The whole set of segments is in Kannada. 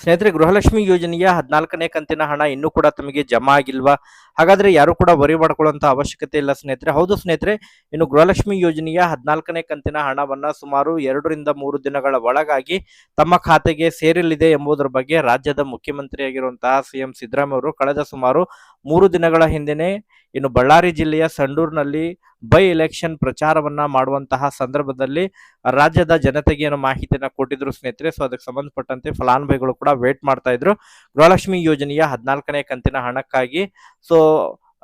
ಸ್ನೇಹಿತರೆ, ಗೃಹಲಕ್ಷ್ಮಿ ಯೋಜನೆಯ ಹದಿನಾಲ್ಕನೇ ಕಂತಿನ ಹಣ ಇನ್ನೂ ಕೂಡ ತಮಗೆ ಜಮಾ ಆಗಿಲ್ವಾ? ಹಾಗಾದ್ರೆ ಯಾರು ಕೂಡ ವರಿ ಮಾಡ್ಕೊಳ್ಳುವಂತ ಅವಶ್ಯಕತೆ ಇಲ್ಲ ಸ್ನೇಹಿತರೆ. ಹೌದು ಸ್ನೇಹಿತರೆ, ಇನ್ನು ಗೃಹಲಕ್ಷ್ಮಿ ಯೋಜನೆಯ ಹದಿನಾಲ್ಕನೇ ಕಂತಿನ ಹಣವನ್ನ ಸುಮಾರು ಎರಡರಿಂದ ಮೂರು ದಿನಗಳ ಒಳಗಾಗಿ ತಮ್ಮ ಖಾತೆಗೆ ಸೇರಲಿದೆ ಎಂಬುದರ ಬಗ್ಗೆ ರಾಜ್ಯದ ಮುಖ್ಯಮಂತ್ರಿಯಾಗಿರುವಂತಹ ಸಿಎಂ ಸಿದ್ದರಾಮಯ್ಯ ಅವರು ಕಳೆದ ಸುಮಾರು ಮೂರು ದಿನಗಳ ಹಿಂದೆನೆ ಇನ್ನು ಬಳ್ಳಾರಿ ಜಿಲ್ಲೆಯ ಸಂಡೂರಿನಲ್ಲಿ ಬೈ ಎಲೆಕ್ಷನ್ ಪ್ರಚಾರವನ್ನ ಮಾಡುವಂತಹ ಸಂದರ್ಭದಲ್ಲಿ ರಾಜ್ಯದ ಜನತೆಗೆ ಏನು ಮಾಹಿತಿಯನ್ನ ಕೊಟ್ಟಿದ್ರು ಸ್ನೇಹಿತರೆ, ಸೊ ಅದಕ್ಕೆ ಸಂಬಂಧಪಟ್ಟಂತೆ ಫಲಾನುಭವಿಗಳು ಕೂಡ ವೇಟ್ ಮಾಡ್ತಾ ಇದ್ರು. ಗೃಹಲಕ್ಷ್ಮಿ ಯೋಜನೆಯ ಹದಿನಾಲ್ಕನೇ ಕಂತಿನ ಹಣಕ್ಕಾಗಿ. ಸೊ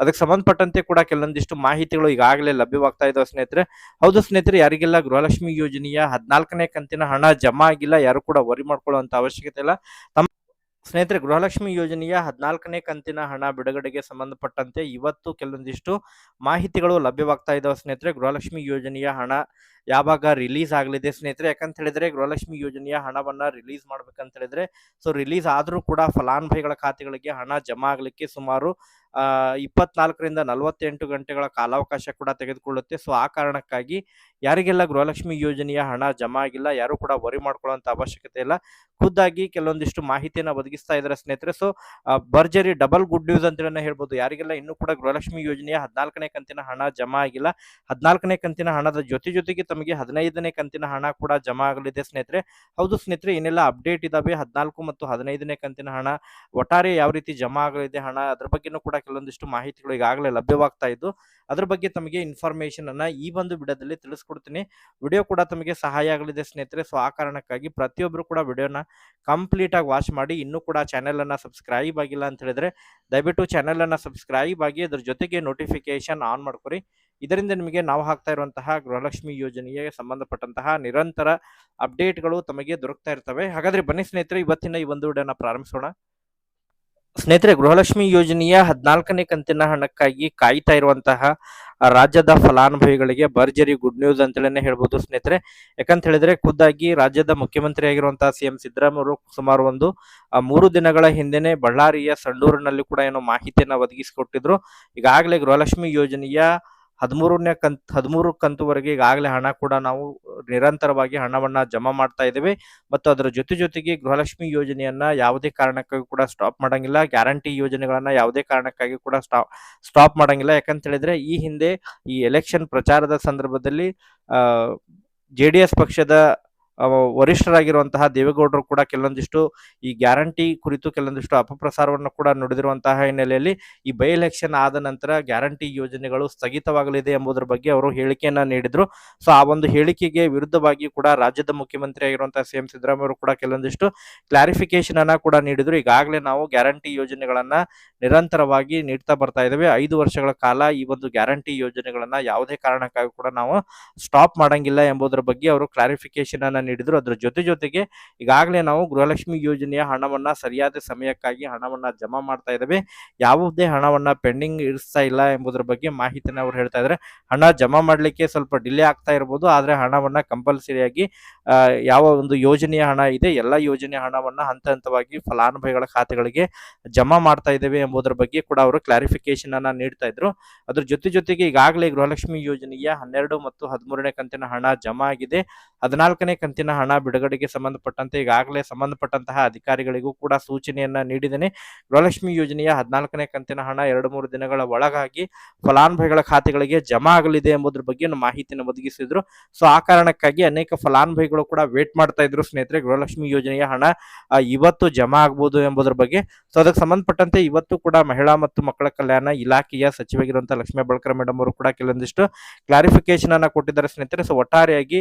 ಅದಕ್ಕೆ ಸಂಬಂಧಪಟ್ಟಂತೆ ಕೂಡ ಕೆಲವೊಂದಿಷ್ಟು ಮಾಹಿತಿಗಳು ಈಗಾಗಲೇ ಲಭ್ಯವಾಗ್ತಾ ಇದಾವೆ ಸ್ನೇಹಿತರೆ. ಹೌದು ಸ್ನೇಹಿತರೆ, ಯಾರಿಗೆಲ್ಲ ಗೃಹಲಕ್ಷ್ಮಿ ಯೋಜನೆಯ ಹದಿನಾಲ್ಕನೇ ಕಂತಿನ ಹಣ ಜಮಾ ಆಗಿಲ್ಲ, ಯಾರು ಕೂಡ ವರಿ ಮಾಡ್ಕೊಳ್ಳುವಂತ ಅವಶ್ಯಕತೆ ಇಲ್ಲ. ಸ್ನೇಹಿತರೆ, ಗೃಹಲಕ್ಷ್ಮಿ ಯೋಜನೆಯ ಹದಿನಾಲ್ಕನೇ ಕಂತಿನ ಹಣ ಬಿಡುಗಡೆಗೆ ಸಂಬಂಧಪಟ್ಟಂತೆ ಇವತ್ತು ಕೆಲವೊಂದಿಷ್ಟು ಮಾಹಿತಿಗಳು ಲಭ್ಯವಾಗ್ತಾ ಇದ್ದಾವೆ ಸ್ನೇಹಿತರೆ. ಗೃಹಲಕ್ಷ್ಮಿ ಯೋಜನೆಯ ಹಣ ಯಾವಾಗ ರಿಲೀಸ್ ಆಗಲಿದೆ ಸ್ನೇಹಿತರೆ? ಯಾಕಂತ ಹೇಳಿದ್ರೆ, ಗೃಹಲಕ್ಷ್ಮಿ ಯೋಜನೆಯ ಹಣವನ್ನ ರಿಲೀಸ್ ಮಾಡ್ಬೇಕಂತ ಹೇಳಿದ್ರೆ, ಸೊ ರಿಲೀಸ್ ಆದರೂ ಕೂಡ ಫಲಾನುಭವಿಗಳ ಖಾತೆಗಳಿಗೆ ಹಣ ಜಮಾ ಆಗಲಿಕ್ಕೆ ಸುಮಾರು ಇಪ್ಪತ್ನಾಲ್ಕರಿಂದ ನಲವತ್ತೆಂಟು ಗಂಟೆಗಳ ಕಾಲಾವಕಾಶ ಕೂಡ ತೆಗೆದುಕೊಳ್ಳುತ್ತೆ. ಸೊ ಆ ಕಾರಣಕ್ಕಾಗಿ ಯಾರಿಗೆಲ್ಲ ಗೃಹಲಕ್ಷ್ಮಿ ಯೋಜನೆಯ ಹಣ ಜಮಾ ಆಗಿಲ್ಲ, ಯಾರು ಕೂಡ ವರಿ ಮಾಡ್ಕೊಳ್ಳುವಂತ ಅವಶ್ಯಕತೆ ಇಲ್ಲ. ಖುದ್ದಾಗಿ ಕೆಲವೊಂದಿಷ್ಟು ಮಾಹಿತಿಯನ್ನ ಒದಗಿಸ್ತಾ ಇದ್ದಾರೆ ಸ್ನೇಹಿತರೆ. ಸೊ ಭರ್ಜರಿ ಡಬಲ್ ಗುಡ್ ನ್ಯೂಸ್ ಅಂತೇಳಿ ಹೇಳ್ಬೋದು. ಯಾರಿಗೆಲ್ಲ ಇನ್ನೂ ಕೂಡ ಗೃಹಲಕ್ಷ್ಮಿ ಯೋಜನೆಯ ಹದಿನಾಲ್ಕನೇ ಕಂತಿನ ಹಣ ಜಮಾ ಆಗಿಲ್ಲ, ಹದಿನಾಲ್ಕನೇ ಕಂತಿನ ಹಣದ ಜೊತೆ ಜೊತೆಗೆ ತಮಗೆ ಹದಿನೈದನೇ ಕಂತಿನ ಹಣ ಕೂಡ ಜಮಾ ಆಗಲಿದೆ ಸ್ನೇಹಿತರೆ. ಹೌದು ಸ್ನೇಹಿತರೆ ಏನೆಲ್ಲ ಅಪ್ಡೇಟ್ ಇದಾವೆ. ಹದಿನಾಲ್ಕು ಮತ್ತು ಹದಿನೈದನೇ ಕಂತಿನ ಹಣ ಒಟ್ಟಾರೆ ಯಾವ ರೀತಿ ಜಮಾ ಆಗಲಿದೆ, ಹಣ ಅದ್ರ ಬಗ್ಗೆನೂ ಕೂಡ ಕೆಲವೊಂದಿಷ್ಟು ಮಾಹಿತಿಗಳು ಈಗಾಗಲೇ ಲಭ್ಯವಾಗ್ತಾ ಇದ್ದು, ಅದ್ರ ಬಗ್ಗೆ ತಮಗೆ ಇನ್ಫಾರ್ಮೇಶನ್ ಅನ್ನ ಈ ಒಂದು ವಿಡಿಯೋದಲ್ಲಿ ತಿಳಿಸ್ಕೊಡ್ತೀನಿ. ವಿಡಿಯೋ ಕೂಡ ತಮಗೆ ಸಹಾಯ ಆಗಲಿದೆ ಸ್ನೇಹಿತರೆ, ಸೊ ಆ ಕಾರಣಕ್ಕಾಗಿ ಪ್ರತಿಯೊಬ್ಬರು ಕೂಡ ವಿಡಿಯೋನ ಕಂಪ್ಲೀಟ್ ಆಗಿ ವಾಚ್ ಮಾಡಿ, ಇನ್ನೂ ಕೂಡ ಚಾನೆಲ್ ಅನ್ನ ಸಬ್ಸ್ಕ್ರೈಬ್ ಆಗಿಲ್ಲ ಅಂತ ಹೇಳಿದ್ರೆ, ದಯವಿಟ್ಟು ಚಾನೆಲ್ ಅನ್ನ ಸಬ್ಸ್ಕ್ರೈಬ್ ಆಗಿ ಅದ್ರ ಜೊತೆಗೆ ನೋಟಿಫಿಕೇಶನ್ ಆನ್ ಮಾಡ್ಕೊರಿ. ಇದರಿಂದ ನಿಮಗೆ ನಾವು ಹಾಕ್ತಾ ಇರುವಂತಹ ಗೃಹಲಕ್ಷ್ಮಿ ಯೋಜನೆಗೆ ಸಂಬಂಧಪಟ್ಟಂತಹ ನಿರಂತರ ಅಪ್ಡೇಟ್ಗಳು ತಮಗೆ ದೊರಕ್ತಾ ಇರ್ತವೆ. ಹಾಗಾದ್ರೆ ಬನ್ನಿ ಸ್ನೇಹಿತರೆ, ಇವತ್ತಿನ ಈ ಒಂದು ವಿಡಿಯೋನ ಪ್ರಾರಂಭಿಸೋಣ. ಸ್ನೇಹಿತರೆ, ಗೃಹಲಕ್ಷ್ಮಿ ಯೋಜನೆಯ ಹದಿನಾಲ್ಕನೇ ಕಂತಿನ ಹಣಕ್ಕಾಗಿ ಕಾಯ್ತಾ ಇರುವಂತಹ ರಾಜ್ಯದ ಫಲಾನುಭವಿಗಳಿಗೆ ಭರ್ಜರಿ ಗುಡ್ ನ್ಯೂಸ್ ಅಂತಲೇ ಹೇಳ್ಬೋದು ಸ್ನೇಹಿತರೆ. ಯಾಕಂತ ಹೇಳಿದ್ರೆ, ಖುದ್ದಾಗಿ ರಾಜ್ಯದ ಮುಖ್ಯಮಂತ್ರಿ ಆಗಿರುವಂತಹ ಸಿಎಂ ಅವರು ಸುಮಾರು ಒಂದು ಮೂರು ದಿನಗಳ ಹಿಂದೆನೆ ಬಳ್ಳಾರಿಯ ಸಂಡೂರಿನಲ್ಲಿ ಕೂಡ ಏನೋ ಮಾಹಿತಿಯನ್ನು ಒದಗಿಸಿಕೊಟ್ಟಿದ್ರು. ಈಗಾಗಲೇ ಗೃಹಲಕ್ಷ್ಮಿ ಯೋಜನೆಯ ಹದಿಮೂರನೇ ಕಂತ್, ಹದಿಮೂರು ಕಂತುವರೆಗೆ ಈಗಾಗಲೇ ಹಣ ಕೂಡ ನಾವು ನಿರಂತರವಾಗಿ ಹಣವನ್ನ ಜಮಾ ಮಾಡ್ತಾ ಇದ್ದೇವೆ. ಮತ್ತು ಅದರ ಜೊತೆ ಜೊತೆಗೆ ಗೃಹಲಕ್ಷ್ಮಿ ಯೋಜನೆಯನ್ನ ಯಾವುದೇ ಕಾರಣಕ್ಕಾಗಿ ಕೂಡ ಸ್ಟಾಪ್ ಮಾಡಂಗಿಲ್ಲ. ಗ್ಯಾರಂಟಿ ಯೋಜನೆಗಳನ್ನ ಯಾವುದೇ ಕಾರಣಕ್ಕಾಗಿ ಕೂಡ ಸ್ಟಾಪ್ ಸ್ಟಾಪ್ ಮಾಡಂಗಿಲ್ಲ. ಯಾಕಂತ ಹೇಳಿದ್ರೆ ಈ ಹಿಂದೆ ಈ ಎಲೆಕ್ಷನ್ ಪ್ರಚಾರದ ಸಂದರ್ಭದಲ್ಲಿ ಜೆ ಪಕ್ಷದ ವರಿಷ್ಠರಾಗಿರುವಂತಹ ದೇವೇಗೌಡರು ಕೂಡ ಕೆಲವೊಂದಿಷ್ಟು ಈ ಗ್ಯಾರಂಟಿ ಕುರಿತು ಕೆಲವೊಂದಿಷ್ಟು ಅಪಪ್ರಸಾರವನ್ನು ಕೂಡ ನುಡಿದಿರುವಂತಹ ಹಿನ್ನೆಲೆಯಲ್ಲಿ ಈ ಬೈ ಎಲೆಕ್ಷನ್ ಆದ ನಂತರ ಗ್ಯಾರಂಟಿ ಯೋಜನೆಗಳು ಸ್ಥಗಿತವಾಗಲಿದೆ ಎಂಬುದರ ಬಗ್ಗೆ ಅವರು ಹೇಳಿಕೆಯನ್ನ ನೀಡಿದ್ರು. ಸೊ, ಆ ಒಂದು ಹೇಳಿಕೆಗೆ ವಿರುದ್ಧವಾಗಿ ಕೂಡ ರಾಜ್ಯದ ಮುಖ್ಯಮಂತ್ರಿ ಆಗಿರುವಂತಹ ಸಿ ಎಂ ಸಿದ್ದರಾಮಯ್ಯರು ಕೂಡ ಕೆಲವೊಂದಿಷ್ಟು ಕ್ಲಾರಿಫಿಕೇಶನ್ ಅನ್ನ ಕೂಡ ನೀಡಿದ್ರು. ಈಗಾಗಲೇ ನಾವು ಗ್ಯಾರಂಟಿ ಯೋಜನೆಗಳನ್ನ ನಿರಂತರವಾಗಿ ನೀಡ್ತಾ ಬರ್ತಾ ಇದ್ದೇವೆ. ಐದು ವರ್ಷಗಳ ಕಾಲ ಈ ಒಂದು ಗ್ಯಾರಂಟಿ ಯೋಜನೆಗಳನ್ನ ಯಾವುದೇ ಕಾರಣಕ್ಕಾಗಿ ಕೂಡ ನಾವು ಸ್ಟಾಪ್ ಮಾಡಂಗಿಲ್ಲ ಎಂಬುದರ ಬಗ್ಗೆ ಅವರು ಕ್ಲಾರಿಫಿಕೇಶನ್ ಅನ್ನ ನೀಡಿದ್ರು. ಅದ್ರ ಜೊತೆ ಜೊತೆಗೆ ಈಗಾಗಲೇ ನಾವು ಗೃಹಲಕ್ಷ್ಮಿ ಯೋಜನೆಯ ಹಣವನ್ನ ಸರಿಯಾದ ಸಮಯಕ್ಕಾಗಿ ಹಣವನ್ನ ಜಮಾ ಮಾಡ್ತಾ ಇದ್ದಾವೆ. ಯಾವುದೇ ಹಣವನ್ನ ಪೆಂಡಿಂಗ್ ಇರಿಸ್ತಾ ಇಲ್ಲ ಎಂಬುದರ ಬಗ್ಗೆ ಮಾಹಿತಿನ ಅವ್ರು ಹೇಳ್ತಾ ಇದ್ದಾರೆ. ಹಣ ಜಮಾ ಮಾಡಲಿಕ್ಕೆ ಸ್ವಲ್ಪ ಡಿಲೇ ಆಗ್ತಾ ಇರ್ಬೋದು. ಆದ್ರೆ ಹಣವನ್ನ ಕಂಪಲ್ಸರಿಯಾಗಿ ಯಾವ ಒಂದು ಯೋಜನೆಯ ಹಣ ಇದೆ, ಎಲ್ಲ ಯೋಜನೆಯ ಹಣವನ್ನ ಹಂತ ಹಂತವಾಗಿ ಫಲಾನುಭವಿಗಳ ಖಾತೆಗಳಿಗೆ ಜಮಾ ಮಾಡ್ತಾ ಇದ್ದೇವೆ ಎಂಬುದರ ಬಗ್ಗೆ ಕೂಡ ಅವರು ಕ್ಲಾರಿಫಿಕೇಶನ್ ಅನ್ನ ನೀಡ್ತಾ ಇದ್ರು. ಅದ್ರ ಜೊತೆ ಜೊತೆಗೆ ಈಗಾಗಲೇ ಗೃಹಲಕ್ಷ್ಮಿ ಯೋಜನೆಯ ಹನ್ನೆರಡು ಮತ್ತು ಹದಿಮೂರನೇ ಕಂತಿನ ಹಣ ಜಮಾ ಆಗಿದೆ. ಹದಿನಾಲ್ಕನೇ ಕಂತಿನ ಹಣ ಬಿಡುಗಡೆಗೆ ಸಂಬಂಧಪಟ್ಟಂತೆ ಈಗಾಗಲೇ ಸಂಬಂಧಪಟ್ಟಂತಹ ಅಧಿಕಾರಿಗಳಿಗೂ ಕೂಡ ಸೂಚನೆಯನ್ನ ನೀಡಿದ್ದೇನೆ. ಗೃಹಲಕ್ಷ್ಮಿ ಯೋಜನೆಯ ಹದಿನಾಲ್ಕನೇ ಕಂತಿನ ಹಣ ಎರಡು ಮೂರು ದಿನಗಳ ಒಳಗಾಗಿ ಫಲಾನುಭವಿಗಳ ಖಾತೆಗಳಿಗೆ ಜಮಾ ಆಗಲಿದೆ ಎಂಬುದ್ರ ಬಗ್ಗೆ ಮಾಹಿತಿಯನ್ನು ಒದಗಿಸಿದ್ರು. ಸೊ, ಆ ಕಾರಣಕ್ಕಾಗಿ ಅನೇಕ ಫಲಾನುಭವಿಗಳು ಕೂಡ ವೇಟ್ ಮಾಡ್ತಾ ಇದ್ರು. ಸ್ನೇಹಿತರೆ, ಗೃಹಲಕ್ಷ್ಮಿ ಯೋಜನೆಯ ಹಣ ಇವತ್ತು ಜಮಾ ಆಗ್ಬೋದು ಎಂಬುದರ ಬಗ್ಗೆ. ಸೊ, ಅದಕ್ಕೆ ಸಂಬಂಧಪಟ್ಟಂತೆ ಇವತ್ತು ಕೂಡ ಮಹಿಳಾ ಮತ್ತು ಮಕ್ಕಳ ಕಲ್ಯಾಣ ಇಲಾಖೆಯ ಸಚಿವರಾಗಿರುವಂತಹ ಲಕ್ಷ್ಮೀ ಬಳಕರ್ ಮೇಡಮ್ ಅವರು ಕೂಡ ಕೆಲವೊಂದಿಷ್ಟು ಕ್ಲಾರಿಫಿಕೇಶನ್ ಅನ್ನ ಕೊಟ್ಟಿದ್ದಾರೆ. ಸ್ನೇಹಿತರೆ, ಸೊ, ಒಟ್ಟಾರೆಯಾಗಿ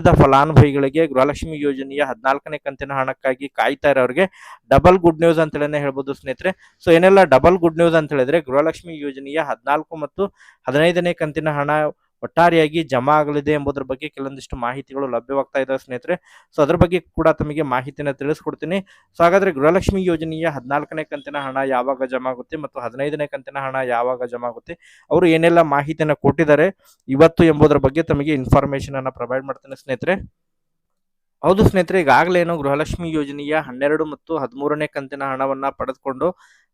ರಾಜ್ಯದ ಫಲಾನುಭವಿಗಳಿಗೆ ಗೃಹಲಕ್ಷ್ಮಿ ಯೋಜನೆಯ ಹದಿನಾಲ್ಕನೇ ಕಂತಿನ ಹಣಕ್ಕಾಗಿ ಕಾಯ್ತಾ ಇರೋರಿಗೆ ಡಬಲ್ ಗುಡ್ ನ್ಯೂಸ್ ಅಂತ ಹೇಳಿ ಹೇಳ್ಬೋದು ಸ್ನೇಹಿತರೆ. ಸೊ ಏನೆಲ್ಲ ಡಬಲ್ ಗುಡ್ ನ್ಯೂಸ್ ಅಂತ ಹೇಳಿದ್ರೆ ಗೃಹಲಕ್ಷ್ಮಿ ಯೋಜನೆಯ ಹದಿನಾಲ್ಕು ಮತ್ತು ಹದಿನೈದನೇ ಕಂತಿನ ಹಣ ಒಟ್ಟಾರೆಯಾಗಿ ಜಮಾ ಆಗಲಿದೆ ಎಂಬುದರ ಬಗ್ಗೆ ಕೆಲವೊಂದಿಷ್ಟು ಮಾಹಿತಿಗಳು ಲಭ್ಯವಾಗ್ತಾ ಇದಾವೆ ಸ್ನೇಹಿತರೆ. ಸೊ ಅದ್ರ ಬಗ್ಗೆ ಕೂಡ ತಮಗೆ ಮಾಹಿತಿನ ತಿಳಿಸ್ಕೊಡ್ತೀನಿ. ಸೊ ಹಾಗಾದ್ರೆ ಗೃಹಲಕ್ಷ್ಮಿ ಯೋಜನೆಯ ಹದಿನಾಲ್ಕನೇ ಕಂತಿನ ಹಣ ಯಾವಾಗ ಜಮಾ ಆಗುತ್ತೆ ಮತ್ತು ಹದಿನೈದನೇ ಕಂತಿನ ಹಣ ಯಾವಾಗ ಜಮಾ ಆಗುತ್ತೆ ಅವರು ಏನೆಲ್ಲ ಮಾಹಿತಿಯನ್ನು ಕೊಟ್ಟಿದ್ದಾರೆ? ಇವತ್ತು ಎಂಬುದರ ಬಗ್ಗೆ ತಮಗೆ ಇನ್ಫಾರ್ಮೇಶನ್ ಅನ್ನ ಪ್ರೊವೈಡ್ ಮಾಡ್ತೇನೆ ಸ್ನೇಹಿತರೆ. ಹೌದು ಸ್ನೇಹಿತರೆ, ಈಗಾಗಲೇ ಏನು ಗೃಹಲಕ್ಷ್ಮಿ ಯೋಜನೆಯ ಹನ್ನೆರಡು ಮತ್ತು ಹದಿಮೂರನೇ ಕಂತಿನ ಹಣವನ್ನ ಪಡೆದುಕೊಂಡು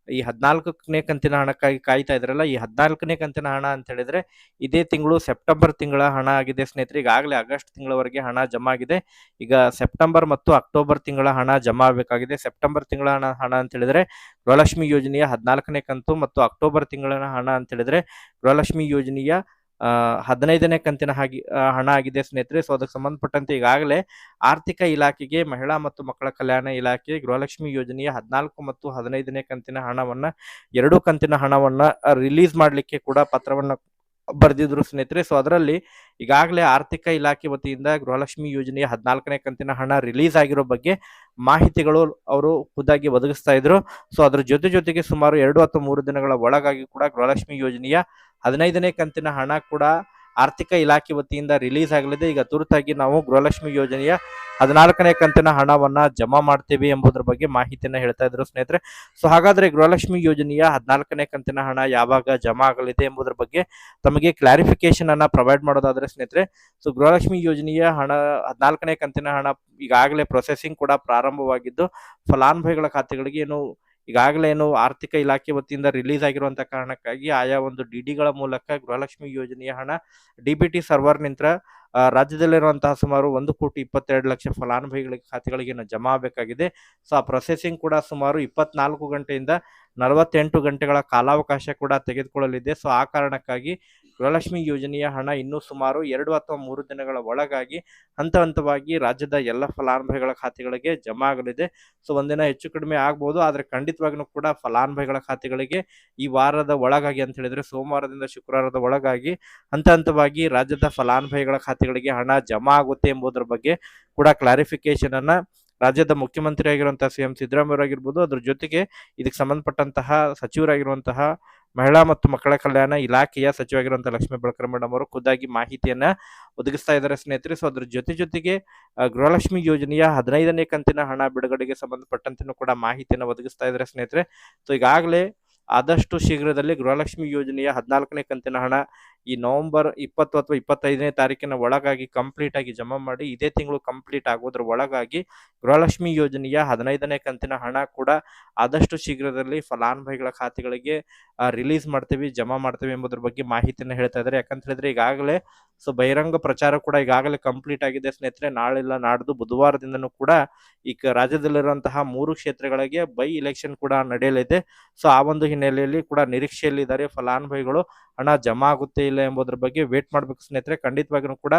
ಈ ಹದಿನಾಲ್ಕನೇ ಕಂತಿನ ಹಣಕ್ಕಾಗಿ ಕಾಯ್ತಾ ಇದ್ರಲ್ಲ, ಈ ಹದಿನಾಲ್ಕನೇ ಕಂತಿನ ಹಣ ಅಂತ ಹೇಳಿದ್ರೆ ಇದೇ ತಿಂಗಳು ಸೆಪ್ಟೆಂಬರ್ ತಿಂಗಳ ಹಣ ಆಗಿದೆ ಸ್ನೇಹಿತರೆ. ಈಗಾಗಲೇ ಆಗಸ್ಟ್ ತಿಂಗಳವರೆಗೆ ಹಣ ಜಮಾ ಆಗಿದೆ. ಈಗ ಸೆಪ್ಟೆಂಬರ್ ಮತ್ತು ಅಕ್ಟೋಬರ್ ತಿಂಗಳ ಹಣ ಜಮಾ ಆಗಬೇಕಾಗಿದೆ. ಸೆಪ್ಟೆಂಬರ್ ತಿಂಗಳ ಹಣ ಹಣ ಅಂತ ಹೇಳಿದ್ರೆ ಗೃಹಲಕ್ಷ್ಮಿ ಯೋಜನೆಯ ಹದಿನಾಲ್ಕನೇ ಕಂತು ಮತ್ತು ಅಕ್ಟೋಬರ್ ತಿಂಗಳ ಹಣ ಅಂತ ಹೇಳಿದ್ರೆ ಗೃಹಲಕ್ಷ್ಮಿ ಯೋಜನೆಯ ಹದಿನೈದನೇ ಕಂತಿನ ಹಾಗೆ ಹಣ ಆಗಿದೆ ಸ್ನೇಹಿತರೆ. ಸೊ ಅದಕ್ಕೆ ಸಂಬಂಧಪಟ್ಟಂತೆ ಈಗಾಗಲೇ ಆರ್ಥಿಕ ಇಲಾಖೆಗೆ, ಮಹಿಳಾ ಮತ್ತು ಮಕ್ಕಳ ಕಲ್ಯಾಣ ಇಲಾಖೆ, ಗೃಹಲಕ್ಷ್ಮಿ ಯೋಜನೆಯ ಹದಿನಾಲ್ಕು ಮತ್ತು ಹದಿನೈದನೇ ಕಂತಿನ ಹಣವನ್ನ, ಎರಡು ಕಂತಿನ ಹಣವನ್ನ ರಿಲೀಸ್ ಮಾಡಲಿಕ್ಕೆ ಕೂಡ ಪತ್ರವನ್ನ ಬರೆದಿದ್ರು ಸ್ನೇಹಿತರೆ. ಸೊ ಅದರಲ್ಲಿ ಈಗಾಗಲೇ ಆರ್ಥಿಕ ಇಲಾಖೆ ವತಿಯಿಂದ ಗೃಹಲಕ್ಷ್ಮಿ ಯೋಜನೆಯ ಹದಿನಾಲ್ಕನೇ ಕಂತಿನ ಹಣ ರಿಲೀಸ್ ಆಗಿರೋ ಬಗ್ಗೆ ಮಾಹಿತಿಗಳು ಅವರು ಖುದ್ದಾಗಿ ಒದಗಿಸ್ತಾ ಇದ್ರು. ಸೊ ಅದ್ರ ಜೊತೆ ಜೊತೆಗೆ ಸುಮಾರು ಎರಡು ಅಥವಾ ಮೂರು ದಿನಗಳ ಒಳಗಾಗಿ ಕೂಡ ಗೃಹಲಕ್ಷ್ಮಿ ಯೋಜನೆಯ ಹದಿನೈದನೇ ಕಂತಿನ ಹಣ ಕೂಡ ಆರ್ಥಿಕ ಇಲಾಖೆ ವತಿಯಿಂದ ರಿಲೀಸ್ ಆಗಲಿದೆ. ಈಗ ತುರ್ತಾಗಿ ನಾವು ಗೃಹಲಕ್ಷ್ಮಿ ಯೋಜನೆಯ ಹದಿನಾಲ್ಕನೇ ಕಂತಿನ ಹಣವನ್ನ ಜಮಾ ಮಾಡ್ತೀವಿ ಎಂಬುದರ ಬಗ್ಗೆ ಮಾಹಿತಿಯನ್ನ ಹೇಳ್ತಾ ಇದ್ರು ಸ್ನೇಹಿತರೆ. ಸೊ ಹಾಗಾದ್ರೆ ಗೃಹಲಕ್ಷ್ಮಿ ಯೋಜನೆಯ ಹದಿನಾಲ್ಕನೇ ಕಂತಿನ ಹಣ ಯಾವಾಗ ಜಮಾ ಆಗಲಿದೆ ಎಂಬುದರ ಬಗ್ಗೆ ತಮಗೆ ಕ್ಲಾರಿಫಿಕೇಶನ್ ಅನ್ನ ಪ್ರೊವೈಡ್ ಮಾಡೋದಾದ್ರೆ ಸ್ನೇಹಿತರೆ ಸೊ ಗೃಹಲಕ್ಷ್ಮಿ ಯೋಜನೆಯ ಹಣ, ಹದಿನಾಲ್ಕನೇ ಕಂತಿನ ಹಣ ಈಗಾಗಲೇ ಪ್ರೊಸೆಸಿಂಗ್ ಕೂಡ ಪ್ರಾರಂಭವಾಗಿದ್ದು, ಫಲಾನುಭವಿಗಳ ಖಾತೆಗಳಿಗೆ ಏನು ಈಗಾಗಲೇ ಏನು ಆರ್ಥಿಕ ಇಲಾಖೆ ವತಿಯಿಂದ ರಿಲೀಸ್ ಆಗಿರುವಂತಹ ಕಾರಣಕ್ಕಾಗಿ ಆಯಾ ಒಂದು ಡಿಡಿಗಳ ಮೂಲಕ ಗೃಹಲಕ್ಷ್ಮಿ ಯೋಜನೆಯ ಹಣ ಡಿ ಬಿ ಟಿ ಸರ್ವರ್ ನಿಂತ್ರ ಆ, ರಾಜ್ಯದಲ್ಲಿರುವಂತಹ ಸುಮಾರು ಒಂದು ಕೋಟಿ ಇಪ್ಪತ್ತೆರಡು ಲಕ್ಷ ಫಲಾನುಭವಿಗಳ ಖಾತೆಗಳಿಗೆ ಜಮಾ ಆಗಬೇಕಾಗಿದೆ. ಸೊ ಆ ಪ್ರೊಸೆಸಿಂಗ್ ಕೂಡ ಸುಮಾರು ಇಪ್ಪತ್ನಾಲ್ಕು ಗಂಟೆಯಿಂದ ನಲವತ್ತೆಂಟು ಗಂಟೆಗಳ ಕಾಲಾವಕಾಶ ಕೂಡ ತೆಗೆದುಕೊಳ್ಳಲಿದೆ. ಸೊ ಆ ಕಾರಣಕ್ಕಾಗಿ ಗೃಹಲಕ್ಷ್ಮಿ ಯೋಜನೆಯ ಹಣ ಇನ್ನೂ ಸುಮಾರು ಎರಡು ಅಥವಾ ಮೂರು ದಿನಗಳ ಒಳಗಾಗಿ ಹಂತ ಹಂತವಾಗಿ ರಾಜ್ಯದ ಎಲ್ಲ ಫಲಾನುಭವಿಗಳ ಖಾತೆಗಳಿಗೆ ಜಮಾ ಆಗಲಿದೆ. ಸೊ ಒಂದಿನ ಹೆಚ್ಚು ಕಡಿಮೆ ಆಗ್ಬೋದು, ಆದರೆ ಖಂಡಿತವಾಗಿಯೂ ಕೂಡ ಫಲಾನುಭವಿಗಳ ಖಾತೆಗಳಿಗೆ ಈ ವಾರದ ಒಳಗಾಗಿ ಅಂತ ಹೇಳಿದ್ರೆ ಸೋಮವಾರದಿಂದ ಶುಕ್ರವಾರದ ಒಳಗಾಗಿ ಹಂತ ಹಂತವಾಗಿ ರಾಜ್ಯದ ಫಲಾನುಭವಿಗಳ ಖಾತೆಗಳಿಗೆ ಹಣ ಜಮಾ ಆಗುತ್ತೆ ಎಂಬುದರ ಬಗ್ಗೆ ಕೂಡ ಕ್ಲಾರಿಫಿಕೇಶನ್ ಅನ್ನ ರಾಜ್ಯದ ಮುಖ್ಯಮಂತ್ರಿ ಆಗಿರುವಂತಹ ಸಿ ಎಂ ಸಿದ್ದರಾಮಯ್ಯವರಾಗಿರ್ಬೋದು ಅದ್ರ ಜೊತೆಗೆ ಇದಕ್ಕೆ ಸಂಬಂಧಪಟ್ಟಂತಹ ಸಚಿವರಾಗಿರುವಂತಹ ಮಹಿಳಾ ಮತ್ತು ಮಕ್ಕಳ ಕಲ್ಯಾಣ ಇಲಾಖೆಯ ಸಚಿವರಾಗಿರುವಂತಹ ಲಕ್ಷ್ಮೀ ಬಳಕರ್ ಮೇಡಮ್ ಅವರು ಖುದ್ದಾಗಿ ಮಾಹಿತಿಯನ್ನ ಒದಗಿಸ್ತಾ ಇದ್ದಾರೆ ಸ್ನೇಹಿತರೆ. ಸೊ ಅದ್ರ ಜೊತೆ ಜೊತೆಗೆ ಗೃಹಲಕ್ಷ್ಮಿ ಯೋಜನೆಯ ಹದಿನೈದನೇ ಕಂತಿನ ಹಣ ಬಿಡುಗಡೆಗೆ ಸಂಬಂಧಪಟ್ಟಂತೆ ಕೂಡ ಮಾಹಿತಿಯನ್ನು ಒದಗಿಸ್ತಾ ಇದ್ದಾರೆ ಸ್ನೇಹಿತರೆ. ಸೊ ಈಗಾಗಲೇ ಆದಷ್ಟು ಶೀಘ್ರದಲ್ಲಿ ಗೃಹಲಕ್ಷ್ಮಿ ಯೋಜನೆಯ ಹದಿನಾಲ್ಕನೇ ಕಂತಿನ ಹಣ ಈ ನವೆಂಬರ್ ಇಪ್ಪತ್ತು ಅಥವಾ ಇಪ್ಪತ್ತೈದನೇ ತಾರೀಕಿನ ಒಳಗಾಗಿ ಕಂಪ್ಲೀಟ್ ಆಗಿ ಜಮಾ ಮಾಡಿ ಇದೇ ತಿಂಗಳು ಕಂಪ್ಲೀಟ್ ಆಗೋದ್ರ ಒಳಗಾಗಿ ಗೃಹಲಕ್ಷ್ಮಿ ಯೋಜನೆಯ ಹದಿನೈದನೇ ಕಂತಿನ ಹಣ ಕೂಡ ಆದಷ್ಟು ಶೀಘ್ರದಲ್ಲಿ ಫಲಾನುಭವಿಗಳ ಖಾತೆಗಳಿಗೆ ರಿಲೀಸ್ ಮಾಡ್ತೀವಿ, ಜಮಾ ಮಾಡ್ತೀವಿ ಎಂಬುದ್ರ ಬಗ್ಗೆ ಮಾಹಿತಿಯನ್ನು ಹೇಳ್ತಾ ಇದ್ದಾರೆ. ಯಾಕಂತ ಹೇಳಿದ್ರೆ ಈಗಾಗಲೇ ಸೊ ಬಹಿರಂಗ ಪ್ರಚಾರ ಕೂಡ ಈಗಾಗಲೇ ಕಂಪ್ಲೀಟ್ ಆಗಿದೆ. ಸ್ನೇಹಿತರೆ, ನಾಳೆಲ್ಲ, ನಾಡ್ದು ಬುಧವಾರದಿಂದನೂ ಕೂಡ ಈಗ ರಾಜ್ಯದಲ್ಲಿರುವಂತಹ ಮೂರು ಕ್ಷೇತ್ರಗಳಿಗೆ ಬೈ ಇಲೆಕ್ಷನ್ ಕೂಡ ನಡೆಯಲಿದೆ. ಸೊ ಆ ಒಂದು ಹಿನ್ನೆಲೆಯಲ್ಲಿ ಕೂಡ ನಿರೀಕ್ಷೆಯಲ್ಲಿದ್ದಾರೆ ಫಲಾನುಭವಿಗಳು. ಹಣ ಜಮಾ ಆಗುತ್ತೆ ಇಲ್ಲ ಎಂಬುದರ ಬಗ್ಗೆ ವೇಟ್ ಮಾಡ್ಬೇಕು ಸ್ನೇಹಿತರೆ. ಖಂಡಿತವಾಗಿಯೂ ಕೂಡ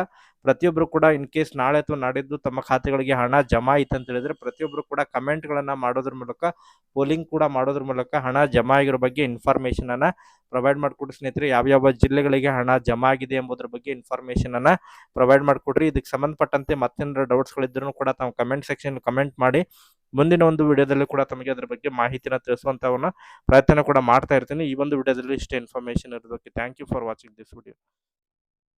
ಪ್ರತಿಯೊಬ್ಬರು ಕೂಡ ಇನ್ ಕೇಸ್ ನಾಳೆ ಅಥವಾ ನಾಡಿದ್ದು ತಮ್ಮ ಖಾತೆಗಳಿಗೆ ಹಣ ಜಮಾ ಆಯ್ತು ಅಂತ ಹೇಳಿದ್ರೆ ಪ್ರತಿಯೊಬ್ಬರು ಕೂಡ ಕಮೆಂಟ್ಗಳನ್ನ ಮಾಡೋದ್ರ ಮೂಲಕ ಪೋಲಿಂಗ್ ಕೂಡ ಮಾಡೋದ್ರ ಮೂಲಕ ಹಣ ಜಮಾ ಆಗಿರೋ ಬಗ್ಗೆ ಇನ್ಫಾರ್ಮೇಶನ್ ಅನ್ನ ಪ್ರೊವೈಡ್ ಮಾಡಿಕೊಡ್ರಿ ಸ್ನೇಹಿತರೆ. ಯಾವ್ಯಾವ ಜಿಲ್ಲೆಗಳಿಗೆ ಹಣ ಜಮಾ ಆಗಿದೆ ಎಂಬುದರ ಬಗ್ಗೆ ಇನ್ಫಾರ್ಮೇಶನ್ ಅನ್ನ ಪ್ರೊವೈಡ್ ಮಾಡಿಕೊಡ್ರಿ. ಇದಕ್ಕೆ ಸಂಬಂಧಪಟ್ಟಂತೆ ಮತ್ತೇನಾರ ಡೌಟ್ಸ್ಗಳಿದ್ರೂ ಕೂಡ ತಾವು ಕಮೆಂಟ್ ಸೆಕ್ಷನ್ ಕಮೆಂಟ್ ಮಾಡಿ. ಮುಂದಿನ ಒಂದು ವಿಡಿಯೋದಲ್ಲಿ ಕೂಡ ತಮಗೆ ಅದರ ಬಗ್ಗೆ ಮಾಹಿತಿನ ತಿಳಿಸುವಂತವನ್ನ ಪ್ರಯತ್ನ ಕೂಡ ಮಾಡ್ತಾ ಇರ್ತೀನಿ. ಈ ಒಂದು ವಿಡಿಯೋದಲ್ಲಿ ಇಷ್ಟೇ ಇನ್ಫಾರ್ಮೇಶನ್ ಇರೋದಕ್ಕೆ thank you for watching this video